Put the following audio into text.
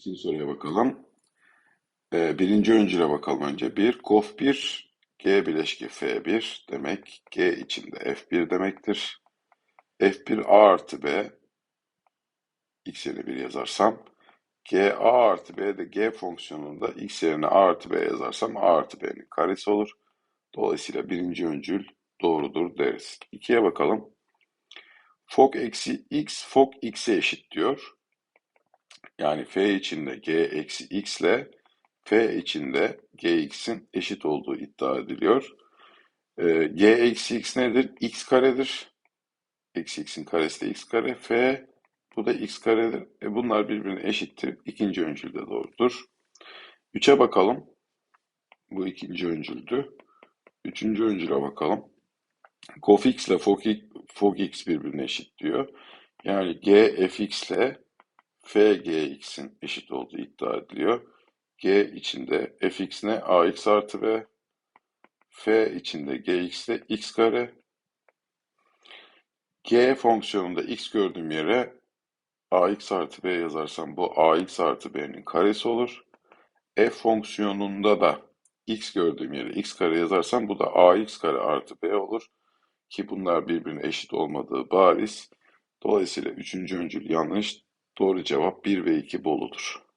İkinci soruya bakalım. Ee, birinci öncüle bakalım önce. 1, kof 1, G bileşki F1 demek. G içinde F1 demektir. F1 A artı B X yerine 1 yazarsam G A artı B de G fonksiyonunda X yerine A artı B yazarsam A artı B'nin karesi olur. Dolayısıyla birinci öncül doğrudur deriz. İkiye bakalım. Fok eksi X, fok X'e eşit diyor. Yani F içinde G eksi X ile F içinde Gx'in eşit olduğu iddia ediliyor. Ee, G eksi X nedir? X karedir. Eksi X'in karesi de X kare. F bu da X karedir. E bunlar birbirine eşittir. İkinci öncül de doğrudur. 3'e bakalım. Bu ikinci öncüldü. Üçüncü öncüle bakalım. Cof X ile fog X, fog X birbirine eşit diyor. Yani G fx ile f gx'in eşit olduğu iddia ediliyor. G içinde fx ne? ax artı b. f içinde gx de x kare. g fonksiyonunda x gördüğüm yere ax artı b yazarsam bu ax artı b'nin karesi olur. f fonksiyonunda da x gördüğüm yere x kare yazarsam bu da ax kare artı b olur. Ki bunlar birbirine eşit olmadığı bariz. Dolayısıyla üçüncü öncül yanlış. Doğru cevap 1 ve 2 Bolu'dur.